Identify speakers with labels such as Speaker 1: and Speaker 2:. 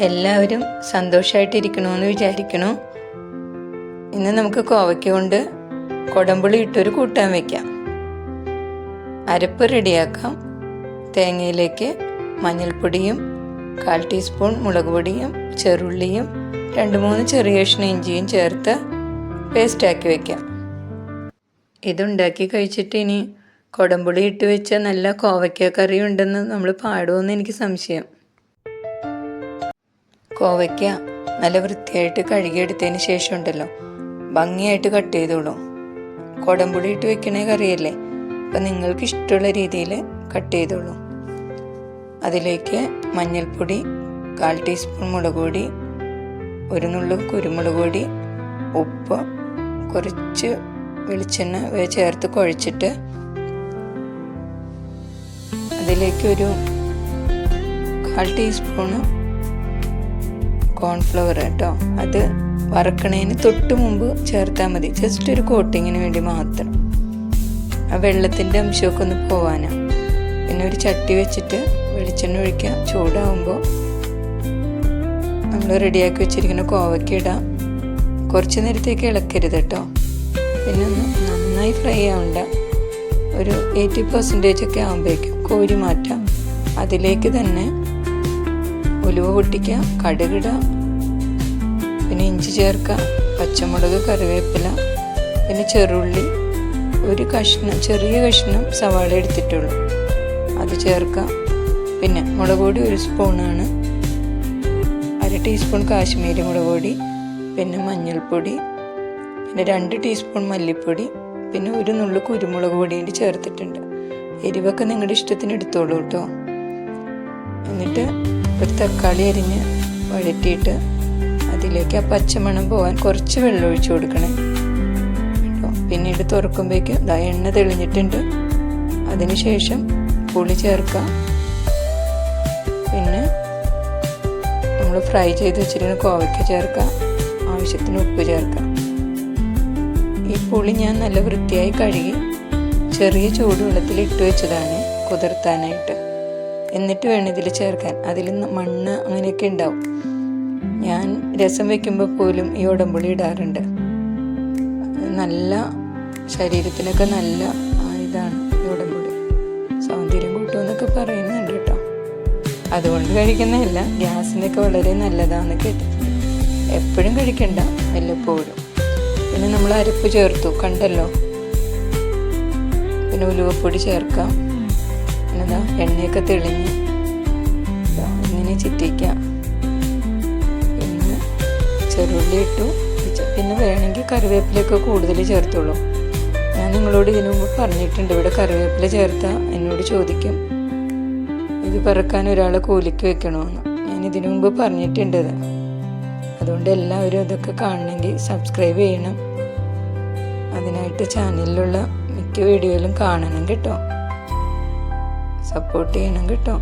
Speaker 1: എല്ലാവരും സന്തോഷമായിട്ടിരിക്കണമെന്ന് വിചാരിക്കണു. ഇന്ന് നമുക്ക് കോവയ്ക്ക കൊണ്ട് കൊടമ്പുളി ഇട്ടൊരു കൂട്ടാൻ വയ്ക്കാം അരപ്പ് റെഡിയാക്കാം. തേങ്ങയിലേക്ക് മഞ്ഞൾപ്പൊടിയും കാൽ ടീസ്പൂൺ മുളക് പൊടിയും ചെറുള്ളിയും രണ്ട് മൂന്ന് ചെറിയ കഷ്ണം ഇഞ്ചിയും ചേർത്ത് പേസ്റ്റാക്കി വയ്ക്കാം ഇതുണ്ടാക്കി കഴിച്ചിട്ട് ഇനി കൊടമ്പുളി ഇട്ട് വെച്ച നല്ല കോവയ്ക്ക കറി ഉണ്ടെന്ന് നമ്മൾ പാടുമെന്ന് എനിക്ക് സംശയം. കോവയ്ക്ക നല്ല വൃത്തിയായിട്ട് കഴുകിയെടുത്തതിന് ശേഷം ഉണ്ടല്ലോ ഭംഗിയായിട്ട് കട്ട് ചെയ്തോളൂ. കൊടമ്പുളി ഇട്ട് വെക്കണേ കറിയല്ലേ? അപ്പം നിങ്ങൾക്ക് ഇഷ്ടമുള്ള രീതിയിൽ കട്ട് ചെയ്തോളൂ. അതിലേക്ക് മഞ്ഞൾപ്പൊടി കാൽ ടീസ്പൂൺ മുളക് പൊടി ഒരു നുള്ളു കുരുമുളക് പൊടി ഉപ്പ് കുറച്ച് വെളിച്ചെണ്ണ ചേർത്ത് കുഴച്ചിട്ട് അതിലേക്ക് ഒരു കാൽ ടീസ്പൂണ് കോൺഫ്ലവർ കേട്ടോ അത് വറക്കണേന് തൊട്ട് മുമ്പ് ചേർത്താൽ മതി. ജസ്റ്റ് ഒരു കോട്ടിങ്ങിന് വേണ്ടി മാത്രം. ആ വെള്ളത്തിന്റെ അംശമൊക്കെ ഒന്ന് പോവാനാണ് പിന്നെ ഒരു ചട്ടി വെച്ചിട്ട് വെളിച്ചെണ്ണ ഒഴിക്കുക. ചൂടാവുമ്പോൾ നമ്മൾ റെഡിയാക്കി വെച്ചിരിക്കുന്ന കോവയ്ക്ക ഇടാം. കുറച്ച് നേരത്തേക്ക് ഇളക്കരുത് കേട്ടോ. പിന്നെ ഒന്ന് നന്നായി ഫ്രൈ ആവണ്ട. ഒരു എയ്റ്റി പെർസെന്റേജ് ഒക്കെ ആകുമ്പോഴേക്കും കോരി മാറ്റാം. അതിലേക്ക് തന്നെ ഉലുവ പൊട്ടിക്കുക കടുകിടുക പിന്നെ ഇഞ്ചി ചേർക്കുക പച്ചമുളക് കറിവേപ്പില പിന്നെ ചെറുള്ളി ഒരു കഷ്ണം ചെറിയ കഷ്ണം സവാള എടുത്തിട്ടുള്ളൂ. അത് ചേർക്കുക പിന്നെ മുളക് പൊടി ഒരു സ്പൂണാണ്. അര ടീസ്പൂൺ കാശ്മീരി മുളക് പൊടി പിന്നെ മഞ്ഞൾപ്പൊടി പിന്നെ രണ്ട് ടീസ്പൂൺ മല്ലിപ്പൊടി പിന്നെ ഒരു നുള്ളു കുരുമുളക് പൊടി കൂടി ചേർത്തിട്ടുണ്ട്. എരിവൊക്കെ നിങ്ങളുടെ ഇഷ്ടത്തിന് എടുത്തോളൂ കേട്ടോ എന്നിട്ട് ഒരു തക്കാളി അരിഞ്ഞ് വഴറ്റിയിട്ട് അതിലേക്ക് ആ പച്ചമണം പോകാൻ കുറച്ച് വെള്ളം ഒഴിച്ചു കൊടുക്കണേ. കേട്ടോ. പിന്നീട് തുറക്കുമ്പോഴേക്കും ദാ എണ്ണ തെളിഞ്ഞിട്ടുണ്ട്. അതിനുശേഷം പുളി ചേർക്കാം പിന്നെ നമ്മൾ ഫ്രൈ ചെയ്ത് വെച്ചിരിക്കുന്ന കോവയ്ക്ക് ചേർക്കാം ആവശ്യത്തിന് ഉപ്പ് ചേർക്കാം ഈ പുളി ഞാൻ നല്ല വൃത്തിയായി കഴുകി ചെറിയ ചൂടുവെള്ളത്തിൽ ഇട്ട് വെച്ചതാണ് കുതിർത്താനായിട്ട്. എന്നിട്ട് വേണം ഇതിൽ ചേർക്കാൻ. അതിൽ മണ്ണ് അങ്ങനെയൊക്കെ ഉണ്ടാവും. ഞാൻ രസം വെക്കുമ്പോൾ പോലും ഈ ഉടമ്പുളി ഇടാറുണ്ട്. നല്ല ശരീരത്തിനൊക്കെ നല്ല ഇതാണ് ഈ ഉടമ്പുളി. സൗന്ദര്യം കൂട്ടുമെന്നൊക്കെ പറയുന്നുണ്ട് കേട്ടോ. അതുകൊണ്ട് കഴിക്കുന്നതല്ല ഗ്യാസിനൊക്കെ വളരെ നല്ലതാണെന്ന് കേട്ടിട്ടുണ്ട് എപ്പോഴും കഴിക്കണ്ട വല്ലപ്പോഴും പിന്നെ നമ്മൾ അരപ്പ് ചേർത്തു കണ്ടല്ലോ? പിന്നെ ഉലുവപ്പൊടി ചേർക്കാം. പിന്നെന്താ എണ്ണയൊക്കെ തെളിഞ്ഞ്. ഇങ്ങനെ ചിറ്റിക്കാം. പിന്നെ ചെറുള്ളി ഇട്ടു. പിന്നെ വേണമെങ്കിൽ കറിവേപ്പിലയൊക്കെ കൂടുതൽ ചേർത്തോളൂ. ഞാൻ നിങ്ങളോട് ഇതിനു മുമ്പ് പറഞ്ഞിട്ടുണ്ട് ഇവിടെ കറിവേപ്പില ചേർത്താൽ എന്നോട് ചോദിക്കും. ഇത് പറക്കാൻ ഒരാളെ കൂലിക്ക് വെക്കണമെന്ന് ഞാൻ ഇതിനു മുമ്പ് പറഞ്ഞിട്ടുണ്ട് ഇത്. അതുകൊണ്ട് എല്ലാവരും ഇതൊക്കെ കാണണമെങ്കിൽ സബ്സ്ക്രൈബ് ചെയ്യണം. അതിനായിട്ട് ചാനലിലുള്ള മിക്ക വീഡിയോയിലും കാണണം കേട്ടോ. സപ്പോർട്ട് ചെയ്യണം കേട്ടോ.